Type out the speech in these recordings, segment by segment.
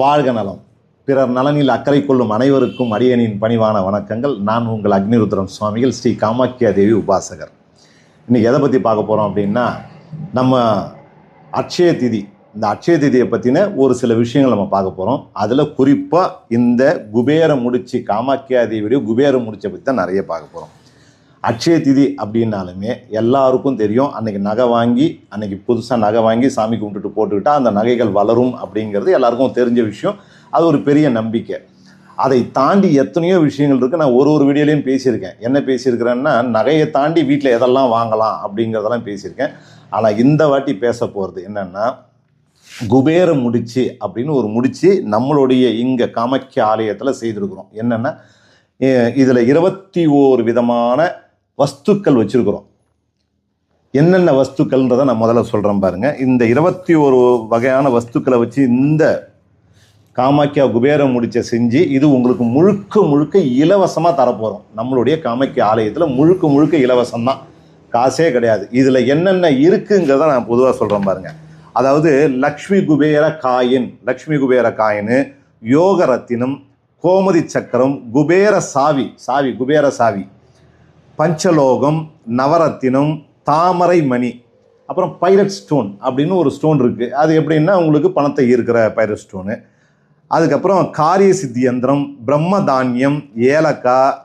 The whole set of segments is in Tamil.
வாழ்க நலம். பிறர் நலனில் அக்கறை கொள்ளும் அனைவருக்கும் அடியனின் பணிவான வணக்கங்கள். நான் உங்கள் அக்னிருத்ரம் சுவாமிகள் ஸ்ரீ காமாக்கியா தேவி உபாசகர். இன்றைக்கி எதை பற்றி பார்க்க போகிறோம் அப்படின்னா நம்ம அட்சய திதி. இந்த அட்சய திதியை பற்றின ஒரு சில விஷயங்கள் நம்ம பார்க்க போகிறோம் அதில் குறிப்பாக இந்த குபேர முடிச்சு காமாக்கியா தேவியுடைய குபேர முடிச்சை பற்றி தான் நிறைய பார்க்க போகிறோம் அட்சய திதி அப்படின்னாலுமே எல்லாருக்கும் தெரியும். அன்றைக்கி நகை வாங்கி அன்னைக்கு புதுசாக நகை வாங்கி சாமி கும்பிட்டுட்டு போட்டுக்கிட்டால் அந்த நகைகள் வளரும் அப்படிங்கிறது எல்லாருக்கும் தெரிஞ்ச விஷயம். அது ஒரு பெரிய நம்பிக்கை. அதை தாண்டி எத்தனையோ விஷயங்கள் இருக்குது நான் ஒரு ஒரு வீடியோலையும் பேசியிருக்கேன். என்ன பேசியிருக்கிறேன்னா நகையை தாண்டி வீட்டில் எதெல்லாம் வாங்கலாம் அப்படிங்கிறதெல்லாம் பேசியிருக்கேன். ஆனால் இந்த வாட்டி பேச போகிறது என்னென்னா குபேர முடிச்சு அப்படின்னு ஒரு முடிச்சு நம்மளுடைய இங்கே காமக்கிய ஆலயத்தில் செய்திருக்கிறோம். என்னென்னா இதில் இருபத்தி ஓரு விதமான வஸ்துக்கள் வச்சுருக்குறோம். என்னென்ன வஸ்துக்கள்ன்றதை நான் முதல்ல சொல்கிறேன் பாருங்கள் இந்த இருபத்தி ஒரு வகையான வஸ்துக்களை வச்சு இந்த காமாக்கியா குபேரம் முடிச்ச செஞ்சு இது உங்களுக்கு முழுக்க முழுக்க இலவசமாக தரப்போகிறோம் நம்மளுடைய காமாக்கியா ஆலயத்தில் முழுக்க முழுக்க இலவசம் தான் காசே கிடையாது. இதில் என்னென்ன இருக்குங்கிறத நான் பொதுவாக சொல்கிறேன் பாருங்கள் அதாவது லக்ஷ்மி குபேர காயின் லக்ஷ்மி குபேர காயின் யோக ரத்தினம் கோமதி சக்கரம் குபேர சாவி சாவி குபேர சாவி. பஞ்சலோகம் நவரத்தினம் தாமரை மணி அப்புறம் பைரட் ஸ்டோன் அப்படின்னு ஒரு ஸ்டோன் இருக்குது அது எப்படின்னா உங்களுக்கு பணத்தை ஈர்க்கிற பைரட் ஸ்டோனு அதுக்கப்புறம் காரிய சித்தி யந்திரம் பிரம்ம தானியம் ஏலக்காய்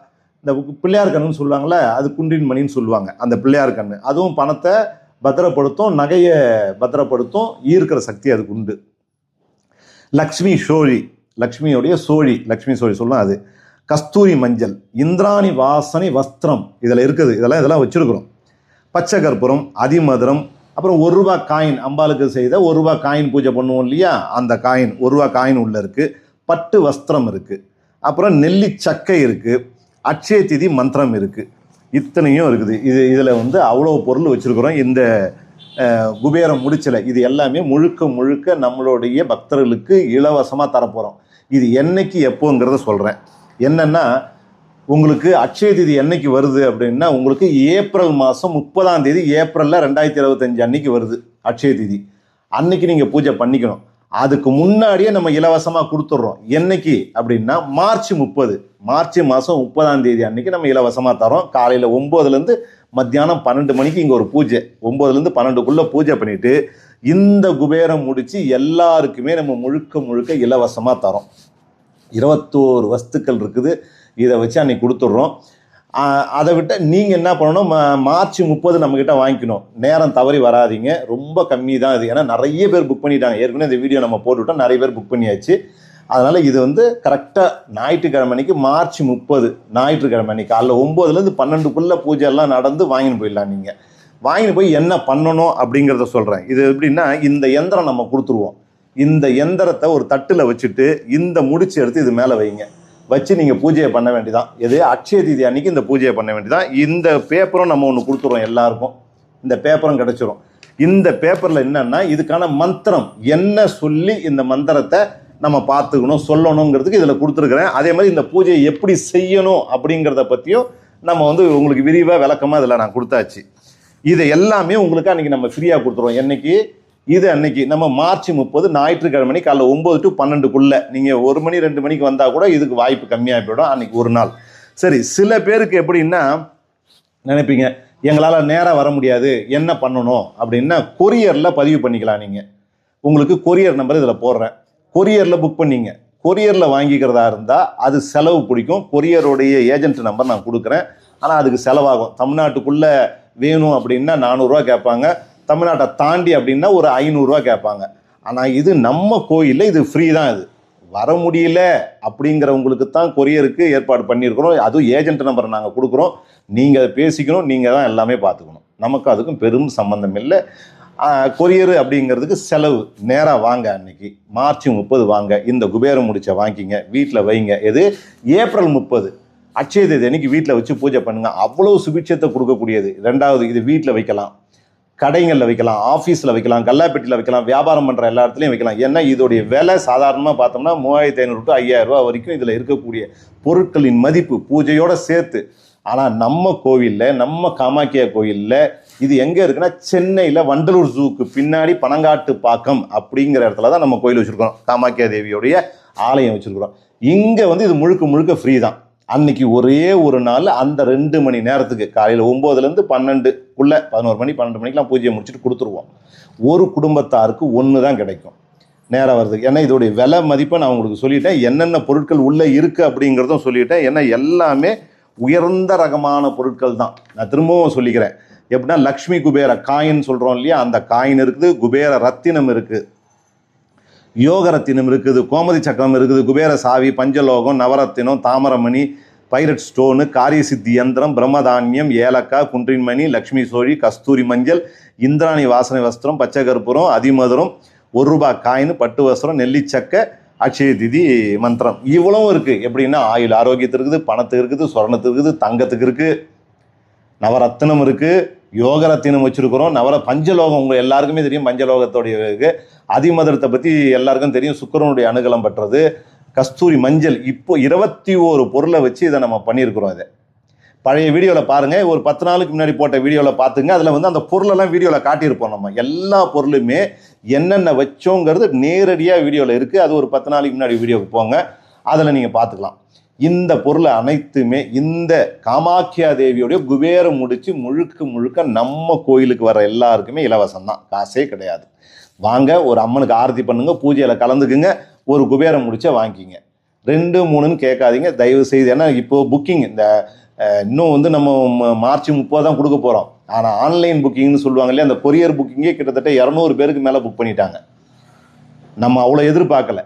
இந்த பிள்ளையார் கண்ணுன்னு சொல்லுவாங்கள்ல அது குன்றின் மணின்னு சொல்லுவாங்க அந்த பிள்ளையார் கண்ணு. அதுவும் பணத்தை பத்திரப்படுத்தும் நகையை பத்திரப்படுத்தும் ஈர்க்கிற சக்தி அதுக்கு உண்டு. லக்ஷ்மி சோழி லக்ஷ்மியோடைய சோழி லக்ஷ்மி சோழி சொல்லலாம் அது. கஸ்தூரி மஞ்சள் இந்திராணி வாசனை வஸ்திரம் இதில் இருக்குது. இதெல்லாம் இதெல்லாம் வச்சுருக்குறோம். பச்சை கற்பூரம் அதிமதுரம் அப்புறம் ஒரு ரூபா காயின் அம்பாளுக்கு செய்த ஒரு ரூபா காயின் பூஜை பண்ணுவோம் இல்லையா? அந்த காயின் ஒரு ரூபா காயின் உள்ளே இருக்குது பட்டு வஸ்திரம் இருக்குது அப்புறம் நெல்லி சக்கை இருக்குது அட்சய திதி மந்திரம் இருக்குது இத்தனையும் இருக்குது. இது இதில் வந்து அவ்வளோ பொருள் வச்சுருக்குறோம். இந்த குபேரம் முடிச்சலை இது எல்லாமே முழுக்க முழுக்க நம்மளுடைய பக்தர்களுக்கு இலவசமாக தரப்போகிறோம் இது என்னைக்கு எப்போங்கிறத சொல்கிறேன் என்னென்னா உங்களுக்கு அட்சய தேதி என்னைக்கு வருது அப்படின்னா உங்களுக்கு ஏப்ரல் மாதம் முப்பதாம் தேதி ஏப்ரலில் ரெண்டாயிரத்தி இருபத்தஞ்சு அன்னைக்கு வருது அட்சய தேதி. அன்னைக்கு நீங்கள் பூஜை பண்ணிக்கணும். அதுக்கு முன்னாடியே நம்ம இலவசமாக கொடுத்துட்றோம். என்னைக்கு அப்படின்னா மார்ச் முப்பது. மார்ச் மாதம் முப்பதாம் தேதி அன்னைக்கு நம்ம இலவசமாக தரோம் காலையில் ஒம்போதுலேருந்து மத்தியானம் பன்னெண்டு மணிக்கு இங்கே ஒரு பூஜை. ஒம்போதுலேருந்து பன்னெண்டுக்குள்ளே பூஜை பண்ணிவிட்டு இந்த குபேரம் முடித்து எல்லாருக்குமே நம்ம முழுக்க முழுக்க இலவசமாக தரோம் இருபத்தோரு வஸ்துக்கள் இருக்குது. இதை வச்சு அன்னைக்கு கொடுத்துட்றோம். அதை விட்ட நீங்கள் என்ன பண்ணணும்? மா- மார்ச் முப்பது நம்மக்கிட்ட வாங்கிக்கணும். நேரம் தவறி வராதீங்க. ரொம்ப கம்மி தான் இது. ஏன்னா நிறைய பேர் புக் பண்ணிட்டாங்க. ஏற்கனவே இந்த வீடியோ நம்ம போட்டுவிட்டோம். நிறைய பேர் புக் பண்ணியாச்சு. அதனால் இது வந்து கரெக்டாக ஞாயிற்றுக்கிழமை அன்னைக்கு மார்ச் முப்பது ஞாயிற்றுக்கிழமை அன்னைக்கு. காலைல ஒம்போதுலேருந்து பன்னெண்டுக்குள்ளே பூஜை எல்லாம் நடந்து வாங்கின்னு போயிடலாம் நீங்கள் வாங்கிட்டு போய் என்ன பண்ணணும் அப்படிங்கிறத சொல்கிறேன் இது எப்படின்னா இந்த எந்திரம் நம்ம கொடுத்துருவோம். இந்த எந்திரத்தை ஒரு தட்டில் வச்சுட்டு இந்த முடிச்சு எடுத்து இது மேலே வைங்க. வச்சு நீங்கள் பூஜையை பண்ண வேண்டியதான் எது அக்ஷய தீதி அன்னைக்கு இந்த பூஜையை பண்ண வேண்டியதான் இந்த பேப்பரும் நம்ம ஒன்று கொடுத்துருவோம் எல்லாருக்கும். இந்த பேப்பரும் கிடச்சிரும். இந்த பேப்பரில் என்னென்னா இதுக்கான மந்திரம். என்ன சொல்லி இந்த மந்திரத்தை நம்ம பார்த்துக்கணும் சொல்லணுங்கிறதுக்கு இதில் கொடுத்துருக்குறேன். அதே மாதிரி இந்த பூஜையை எப்படி செய்யணும் அப்படிங்கிறத பற்றியும் நம்ம வந்து உங்களுக்கு விரிவாக விளக்கமாக இதில் நான் கொடுத்தாச்சு. இதை எல்லாமே உங்களுக்கு அன்றைக்கி நம்ம ஃப்ரீயாக கொடுத்துருவோம் என்றைக்கி இது அன்னைக்கு நம்ம மார்ச் முப்பது ஞாயிற்றுக்கிழமை காலைல ஒம்பது டு பன்னெண்டுக்குள்ளே. நீங்கள் ஒரு மணி ரெண்டு மணிக்கு வந்தால் கூட இதுக்கு வாய்ப்பு கம்மியாக போயிடும். அன்னைக்கு ஒரு நாள். சரி சில பேருக்கு எப்படின்னா நினைப்பீங்க எங்களால் நேராக வர முடியாது என்ன பண்ணணும் அப்படின்னா கொரியரில் பதிவு பண்ணிக்கலாம் நீங்கள் உங்களுக்கு கொரியர் நம்பர் இதில் போடுறேன். கொரியரில் புக் பண்ணீங்க. கொரியரில் வாங்கிக்கிறதா இருந்தால் அது செலவு பிடிக்கும். கொரியருடைய ஏஜென்ட் நம்பர் நான் கொடுக்குறேன். ஆனால் அதுக்கு செலவாகும். தமிழ்நாட்டுக்குள்ளே வேணும் அப்படின்னா நானூறுரூவா கேட்பாங்க. தமிழ்நாட்டை தாண்டி அப்படின்னா ஒரு ஐநூறுரூவா கேட்பாங்க. ஆனால் இது நம்ம கோயிலில் இது ஃப்ரீ தான் இது. வர முடியல அப்படிங்கிறவங்களுக்கு தான் கொரியருக்கு ஏற்பாடு பண்ணியிருக்கிறோம். அதுவும் ஏஜென்ட் நம்பரை நாங்கள் கொடுக்குறோம். நீங்கள் அதை பேசிக்கணும் நீங்கள் தான் எல்லாமே பார்த்துக்கணும். நமக்கு அதுக்கும் பெரும் சம்மந்தம் இல்லை. கொரியர் அப்படிங்கிறதுக்கு செலவு. நேராக வாங்க அன்னைக்கு. மார்ச் முப்பது வாங்க. இந்த குபேரம் முடிச்ச வாங்கிங்க. வீட்டில் வைங்க. எது? ஏப்ரல் முப்பது. அட்சய தேதி அன்னைக்கு வீட்டில் வச்சு பூஜை பண்ணுங்கள் அவ்வளோ சுபிட்சத்தை கொடுக்கக்கூடியது. ரெண்டாவது இது வீட்டில் வைக்கலாம். கடைகளில் வைக்கலாம் ஆஃபீஸில் வைக்கலாம் கல்லாப்பெட்டியில் வைக்கலாம் வியாபாரம் பண்ணுற எல்லா இடத்துலையும் வைக்கலாம். ஏன்னா இதோடைய விலை சாதாரணமாக பார்த்தோம்னா மூவாயிரத்தி ஐநூறு டு ஐயாயிரரூபா வரைக்கும் இதில் இருக்கக்கூடிய பொருட்களின் மதிப்பு பூஜையோடு சேர்த்து. ஆனால் நம்ம கோவிலில் நம்ம காமாக்கியா கோயிலில் இது எங்கே இருக்குன்னா சென்னையில் வண்டலூர் ஜூக்கு பின்னாடி பனங்காட்டு பாக்கம் அப்படிங்கிற இடத்துல தான் நம்ம கோயில் வச்சுருக்கோம் காமாக்கியா தேவியோடைய ஆலயம் வச்சுருக்கிறோம். இங்கே வந்து இது முழுக்க முழுக்க ஃப்ரீ தான். அன்னைக்கு ஒரே ஒரு நாள் அந்த ரெண்டு மணி நேரத்துக்கு காலையில் ஒம்போதுலேருந்து பன்னெண்டுக்குள்ளே பதினோரு மணி பன்னெண்டு மணிக்கெலாம் பூஜையை முடிச்சுட்டு கொடுத்துருவோம். ஒரு குடும்பத்தாருக்கு ஒன்று தான் கிடைக்கும். நேரம் வருது ஏன்னா இதோடைய விலை மதிப்பை நான் உங்களுக்கு சொல்லிட்டேன். என்னென்ன பொருட்கள் உள்ளே இருக்குது அப்படிங்கிறதும் சொல்லிட்டேன். ஏன்னா எல்லாமே உயர்ந்த ரகமான பொருட்கள் தான். நான் திரும்பவும் சொல்லிக்கிறேன். எப்படின்னா லக்ஷ்மி குபேர காயின் சொல்கிறோம் இல்லையா? அந்த காயின் இருக்குது குபேர ரத்தினம் இருக்குது யோகரத்தினம் இருக்குது கோமதி சக்கரம் இருக்குது குபேர சாவி பஞ்சலோகம் நவரத்தினம் தாமரமணி பைரட் ஸ்டோனு காரிய சித்தி யந்திரம் பிரம்மதானியம் ஏலக்காய் குன்றின்மணி லக்ஷ்மி சோழி கஸ்தூரி மஞ்சள் இந்திராணி வாசனை வஸ்திரம் பச்சை கற்பூரம் அதிமதுரம் ஒரு ரூபாய் காயின் பட்டு வஸ்திரம் நெல்லிச்சக்கை அக்ஷய திதி மந்திரம். இவ்வளவும் இருக்குது எப்படின்னா ஆயுள் ஆரோக்கியத்துக்கு இருக்குது பணத்துக்கு இருக்குது சொரணத்துக்கு இருக்குது தங்கத்துக்கு இருக்குது நவரத்தினம் இருக்குது யோகரத்தினம் வச்சுருக்கிறோம். நவர பஞ்சலோகம் உங்கள் எல்லாருக்குமே தெரியும். பஞ்சலோகத்தோடைய இது அதிமதுரத்தை பற்றி எல்லாருக்கும் தெரியும். சுக்கிரனுடைய அனுகலம் பெற்றது. கஸ்தூரி மஞ்சள் இப்போ இருபத்தி ஓரு பொருளை வச்சு இதை நம்ம பண்ணியிருக்கிறோம் இதை. பழைய வீடியோவில் பாருங்கள் ஒரு பத்து நாளுக்கு முன்னாடி போட்ட வீடியோவில் பார்த்துங்க. அதில் வந்து அந்த பொருளெல்லாம் வீடியோவில் காட்டியிருப்போம் நம்ம. எல்லா பொருளுமே என்னென்ன வச்சோங்கிறது நேரடியாக வீடியோவில் இருக்குது அது ஒரு பத்து நாளைக்கு முன்னாடி வீடியோவுக்கு போங்க. அதில் நீங்கள் பார்த்துக்கலாம். இந்த பொருளை அனைத்துமே இந்த காமாக்கியா தேவியோடைய குபேரம் முடிச்சு முழுக்க முழுக்க நம்ம கோயிலுக்கு வர எல்லாருக்குமே இலவசம் தான் காசே கிடையாது. வாங்க ஒரு அம்மனுக்கு ஆரத்தி பண்ணுங்க பூஜையில் கலந்துக்குங்க ஒரு குபேரம் முடிச்ச வாங்கிக்கிங்க ரெண்டு மூணுன்னு கேட்காதீங்க. தயவு செய்து ஏன்னா இப்போ புக்கிங் இந்த இன்னும் வந்து நம்ம ம- மார்ச் முப்பது தான் கொடுக்க போகிறோம் ஆனால் ஆன்லைன் புக்கிங்னு சொல்லுவாங்க இல்லையா அந்த கொரியர் புக்கிங்கே கிட்டத்தட்ட இரநூறு பேருக்கு மேலே புக் பண்ணிட்டாங்க. நம்ம அவ்வளோ எதிர்பார்க்கல.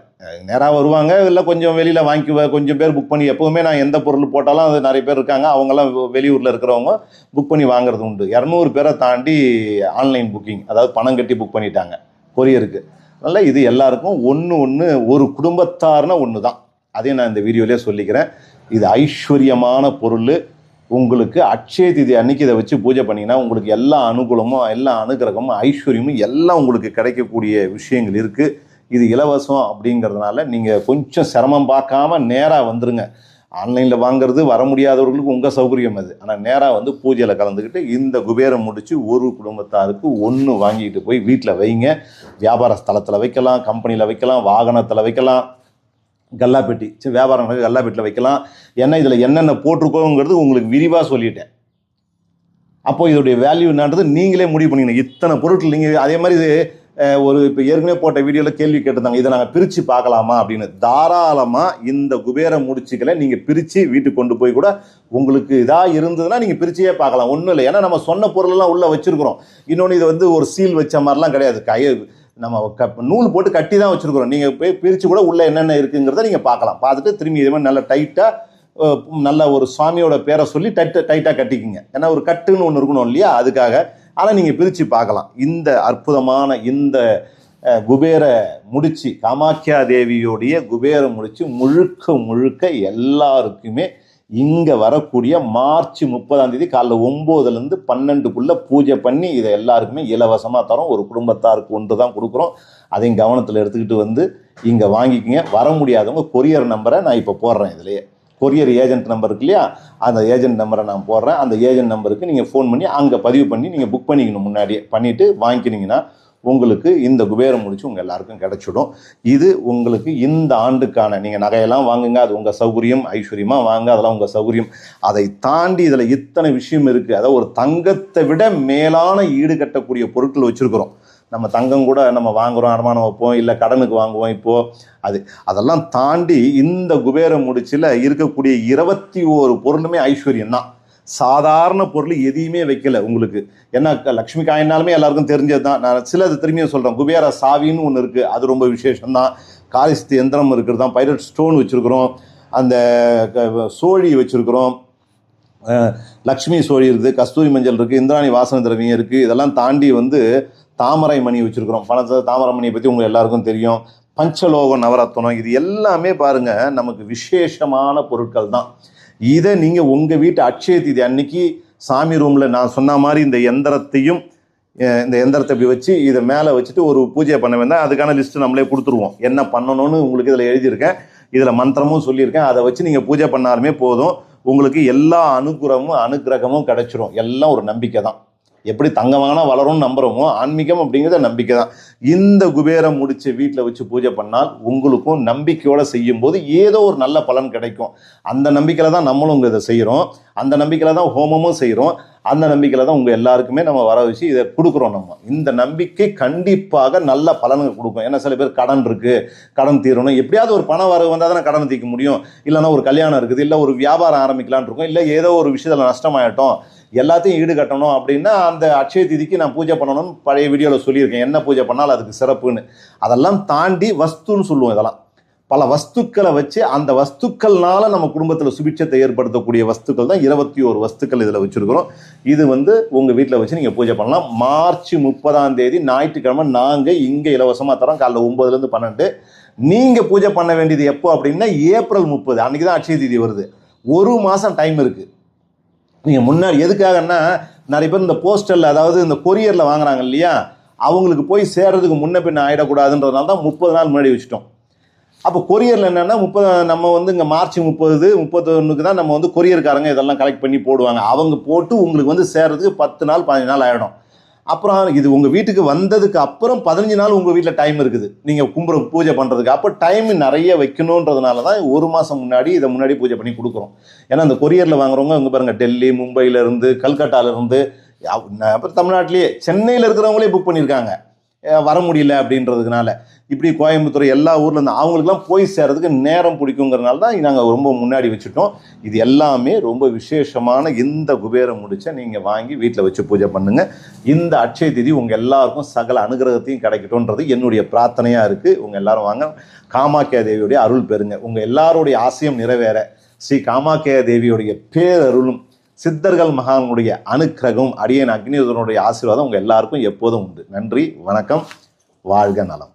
நேராக வருவாங்க இல்லை கொஞ்சம் வெளியில் வாங்கி கொஞ்சம் பேர் புக் பண்ணி எப்போவுமே நான் எந்த பொருள் போட்டாலும் அது நிறைய பேர் இருக்காங்க. அவங்கெல்லாம் வெளியூரில் இருக்கிறவங்க புக் பண்ணி வாங்குறது உண்டு. இரநூறு பேரை தாண்டி ஆன்லைன் புக்கிங் அதாவது பணம் கட்டி புக் பண்ணிட்டாங்க கொரியருக்கு அதனால் இது எல்லாருக்கும் ஒன்று ஒன்று ஒரு குடும்பத்தார்னா ஒன்று தான் அதையும் நான் இந்த வீடியோலேயே சொல்லிக்கிறேன். இது ஐஸ்வர்யமான பொருள். உங்களுக்கு அட்சய திதி அன்னைக்கு இதை வச்சு பூஜை பண்ணிங்கன்னா உங்களுக்கு எல்லா அனுகூலமும் எல்லா அனுகிரகமும் ஐஸ்வர்யமும் எல்லாம் உங்களுக்கு கிடைக்கக்கூடிய விஷயங்கள் இருக்குது இது இலவசம் அப்படிங்கிறதுனால நீங்கள் கொஞ்சம் சிரமம் பார்க்காம நேராக வந்துருங்க. ஆன்லைனில் வாங்குறது வர முடியாதவர்களுக்கு உங்கள் சௌகரியம் அது. ஆனால் நேராக வந்து பூஜையில் கலந்துக்கிட்டு இந்த குபேரம் முடித்து ஒரு குடும்பத்தாருக்கு ஒன்று வாங்கிட்டு போய் வீட்டில் வைங்க. வியாபார ஸ்தலத்தில் வைக்கலாம் கம்பெனியில் வைக்கலாம் வாகனத்தில் வைக்கலாம். கல்லாப்பெட்டி சரி வியாபாரம் நடக்க கல்லாப்பெட்டியில் வைக்கலாம். ஏன்னா இதில் என்னென்ன போட்டிருக்கோங்கிறது உங்களுக்கு விரிவாக சொல்லிட்டேன். அப்போ இதோடைய வேல்யூ என்னன்றது நீங்களே முடிவு பண்ணிக்கணும். இத்தனை பொருட்கள் நீங்கள் அதே மாதிரி இது ஒரு இப்போ ஏற்கனவே போட்ட வீடியோவில் கேள்வி கேட்டிருந்தாங்க இதை நாங்கள் பிரித்து பார்க்கலாமா அப்படின்னு. தாராளமாக இந்த குபேர முடிச்சுக்களை நீங்கள் பிரித்து வீட்டுக்கு கொண்டு போய் கூட உங்களுக்கு இதாக இருந்ததுன்னா நீங்கள் பிரிச்சே பார்க்கலாம். ஒன்றும் இல்லை. ஏன்னா நம்ம சொன்ன பொருளெல்லாம் உள்ளே வச்சுருக்கிறோம். இன்னொன்று இது வந்து ஒரு சீல் வச்ச மாதிரிலாம் கிடையாது. கையை நம்ம க நூல் போட்டு கட்டி தான் வச்சுருக்கிறோம். நீங்கள் போய் பிரித்து கூட உள்ளே என்னென்ன இருக்குங்கிறத நீங்கள் பார்க்கலாம். பார்த்துட்டு திரும்பி இதே மாதிரி நல்லா டைட்டாக நல்ல ஒரு சுவாமியோட பேரை சொல்லி டைட்டு டைட்டாக கட்டிக்கிங்க. ஏன்னா ஒரு கட்டுன்னு ஒன்று இருக்கணும் இல்லையா? அதுக்காக ஆனால் நீங்கள் பிரித்து பார்க்கலாம். இந்த அற்புதமான இந்த குபேர முடிச்சு காமாக்கியா தேவியோடைய குபேர முடிச்சு முழுக்க முழுக்க எல்லாருக்குமே இங்கே வரக்கூடிய மார்ச் முப்பதாம் தேதி காலைல ஒம்போதுலேருந்து பன்னெண்டுக்குள்ளே பூஜை பண்ணி இதை எல்லாருக்குமே இலவசமாக தரோம். ஒரு குடும்பத்தாருக்கு ஒன்று தான் கொடுக்குறோம். அதையும் கவனத்தில் எடுத்துக்கிட்டு வந்து இங்கே வாங்கிக்கிங்க. வர முடியாதவங்க கொரியர் நம்பரை நான் இப்போ போடுறேன் இதுலேயே. கொரியர் ஏஜென்ட் நம்பர் இருக்கு இல்லையா? அந்த ஏஜென்ட் நம்பரை நான் போடுறேன். அந்த ஏஜென்ட் நம்பருக்கு நீங்கள் ஃபோன் பண்ணி அங்கே பதிவு பண்ணி நீங்கள் புக் பண்ணிக்கணும் முன்னாடியே. பண்ணிவிட்டு வாங்கிக்கினீங்கன்னா உங்களுக்கு இந்த குபேரம் முடிச்சு உங்கள் எல்லாருக்கும் கிடச்சிடும். இது உங்களுக்கு இந்த ஆண்டுக்கான நீங்கள் நகையெல்லாம் வாங்குங்க அது உங்கள் சௌகரியம் ஐஸ்வர்யமாக வாங்க அதெல்லாம் உங்கள் சௌகரியம். அதை தாண்டி இதில் இத்தனை விஷயம் இருக்குது அதாவது ஒரு தங்கத்தை விட மேலான ஈடு கட்டக்கூடிய பொருட்கள் வச்சுருக்கிறோம். நம்ம தங்கம் கூட நம்ம வாங்குறோம் அடமானம் வைப்போம் இல்லை கடனுக்கு வாங்குவோம் இப்போது அது அதெல்லாம் தாண்டி இந்த குபேர முடிச்சில் இருக்கக்கூடிய இருபத்தி ஓரு பொருளுமே ஐஸ்வர்யம் தான் சாதாரண பொருள் எதையுமே வைக்கல உங்களுக்கு. ஏன்னா லக்ஷ்மி காயினாலுமே எல்லாருக்கும் தெரிஞ்சது தான் நான் சிலது திரும்பியும் சொல்கிறேன் குபேர சாவின்னு ஒன்று இருக்குது அது ரொம்ப விசேஷம் தான் எந்திரம் இருக்கிறது தான் பைரட் ஸ்டோன் வச்சுருக்குறோம். அந்த க- சோழி வச்சுருக்குறோம். லக்ஷ்மி சோழி இருக்குது கஸ்தூரி மஞ்சள் இருக்குது இந்திராணி வாசன திரவியம் இருக்குது இதெல்லாம் தாண்டி வந்து தாமரை மணி வச்சுருக்குறோம். பணத்தை தாமரை மணியை பற்றி உங்களுக்கு எல்லாருக்கும் தெரியும். பஞ்சலோகம் நவரத்தனம் இது எல்லாமே பாருங்க நமக்கு விசேஷமான பொருட்கள் தான். இதை நீங்கள் உங்கள் வீட்டு அட்சய தீதி அன்னைக்கு சாமி ரூமில் நான் சொன்ன மாதிரி இந்த எந்திரத்தையும் இந்த எந்திரத்தை இப்படி வச்சு இதை மேலே வச்சுட்டு ஒரு பூஜை பண்ண வேண்டாம் அதுக்கான லிஸ்ட்டு நம்மளே கொடுத்துருவோம். என்ன பண்ணணும்னு உங்களுக்கு இதில் எழுதியிருக்கேன். இதில் மந்திரமும் சொல்லியிருக்கேன். அதை வச்சு நீங்கள் பூஜை பண்ணாலுமே போதும். உங்களுக்கு எல்லா அனுகிரகமும் அனுகிரகமும் கிடைச்சிரும். எல்லாம் ஒரு நம்பிக்கை தான். எப்படி தங்கம் வாங்கினா வளரும்னு நம்புகிறோமோ ஆன்மீகம் அப்படிங்கிறத நம்பிக்கை தான். இந்த குபேரம் முடித்து வீட்டில் வச்சு பூஜை பண்ணால் உங்களுக்கும் நம்பிக்கையோட செய்யும்போது ஏதோ ஒரு நல்ல பலன் கிடைக்கும். அந்த நம்பிக்கையில் தான் நம்மளும் இதை செய்கிறோம் அந்த நம்பிக்கையில் தான் ஹோமமும் செய்கிறோம் அந்த நம்பிக்கையில் தான் உங்கள் எல்லாருக்குமே நம்ம வர வச்சு இதை கொடுக்குறோம் நம்ம. இந்த நம்பிக்கை கண்டிப்பாக நல்ல பலன்கள் கொடுக்கும். ஏன்னா சில பேர் கடன் இருக்குது கடன் தீரணும். எப்படியாவது ஒரு பணம் வரவு வந்தால் தானே கடன் தீர்க்க முடியும். இல்லைன்னா ஒரு கல்யாணம் இருக்குது இல்லை ஒரு வியாபாரம் ஆரம்பிக்கலான் இருக்கும் இல்லை ஏதோ ஒரு விஷயத்தில் நஷ்டமாயிட்டோம். எல்லாத்தையும் ஈடு கட்டணும் அப்படின்னா அந்த அட்சய திதிக்கு நான் பூஜை பண்ணணும்னு பழைய வீடியோவில் சொல்லியிருக்கேன். என்ன பூஜை பண்ணாலும் அதுக்கு சிறப்புன்னு. அதெல்லாம் தாண்டி வஸ்துன்னு சொல்லுவோம் இதெல்லாம். பல வஸ்துக்களை வச்சு அந்த வஸ்துக்கள்னால நம்ம குடும்பத்தில் சுபிட்சத்தை ஏற்படுத்தக்கூடிய வஸ்துக்கள் தான் இருபத்தி ஒரு வஸ்துக்கள் இதில் வச்சுருக்கிறோம். இது வந்து உங்கள் வீட்டில் வச்சு நீங்கள் பூஜை பண்ணலாம். மார்ச் முப்பதாம் தேதி ஞாயிற்றுக்கிழமை நாங்கள் இங்கே இலவசமாக தரோம். காலைல ஒம்பதுலேருந்து பன்னெண்டு. நீங்கள் பூஜை பண்ண வேண்டியது எப்போ அப்படின்னா ஏப்ரல் முப்பது. அன்றைக்கி தான் அட்சய தேதி வருது. ஒரு மாதம் டைம் இருக்குது நீங்கள் முன்னாடி எதுக்காகன்னா நிறைய பேர் இந்த போஸ்டரில் அதாவது இந்த கொரியரில் வாங்குறாங்க இல்லையா? அவங்களுக்கு போய் சேர்றதுக்கு முன்ன பின்ன ஆகிடக்கூடாதுன்றதுனால தான் முப்பது நாள் முன்னாடி வச்சுட்டோம். அப்போ கொரியரில் என்னென்னா முப்பது நம்ம வந்து இங்கே மார்ச் முப்பது முப்பத்தொன்றுக்கு தான் நம்ம வந்து கொரியர்காரங்க இதெல்லாம் கலெக்ட் பண்ணி போடுவாங்க. அவங்க போட்டு உங்களுக்கு வந்து சேர்றதுக்கு பத்து நாள் பதினஞ்சு நாள் ஆகிடும் அப்புறம் இது உங்கள் வீட்டுக்கு வந்ததுக்கு அப்புறம் பதினஞ்சு நாள் உங்கள் வீட்டில் டைம் இருக்குது. நீங்கள் கும்புற பூஜை பண்ணுறதுக்கு அப்போ டைம் நிறைய வைக்கணுன்றதுனால தான் ஒரு மாதம் முன்னாடி இதை முன்னாடி பூஜை பண்ணி கொடுக்குறோம். ஏன்னா இந்த கொரியரில் வாங்குறவங்க இங்கே பாருங்கள் டெல்லி மும்பையில இருந்து அப்புறம் தமிழ்நாட்டிலேயே சென்னையில் இருக்கிறவங்களே புக் பண்ணியிருக்காங்க வர முடியல அப்படின்றதுனால. இப்படி கோயம்புத்தூர் எல்லா ஊரில் இருந்து அவங்களுக்குலாம் போய் சேர்றதுக்கு நேரம் பிடிக்குங்கிறனால தான் நாங்கள் ரொம்ப முன்னாடி வச்சுட்டோம். இது எல்லாமே ரொம்ப விசேஷமான இந்த குபேரம் முடிச்ச நீங்கள் வாங்கி வீட்டில் வச்சு பூஜை பண்ணுங்கள் இந்த அட்சய திதி உங்கள் எல்லாருக்கும் சகல அனுகிரகத்தையும் கிடைக்கட்டும்ன்றது என்னுடைய பிரார்த்தனையாக இருக்குது உங்கள் எல்லாரும் வாங்க. காமாக்கியா தேவியுடைய அருள் பெறுங்க. உங்கள் எல்லாருடைய ஆசையும் நிறைவேற. ஸ்ரீ காமாக்கியா தேவியுடைய பேரருளும் சித்தர்கள் மகானுடைய அனுக்கிரகம் அடியன் அக்னியுதனுடைய ஆசீர்வாதம் உங்கள் எல்லாருக்கும் எப்போதும் உண்டு. நன்றி வணக்கம் வாழ்க நலம்.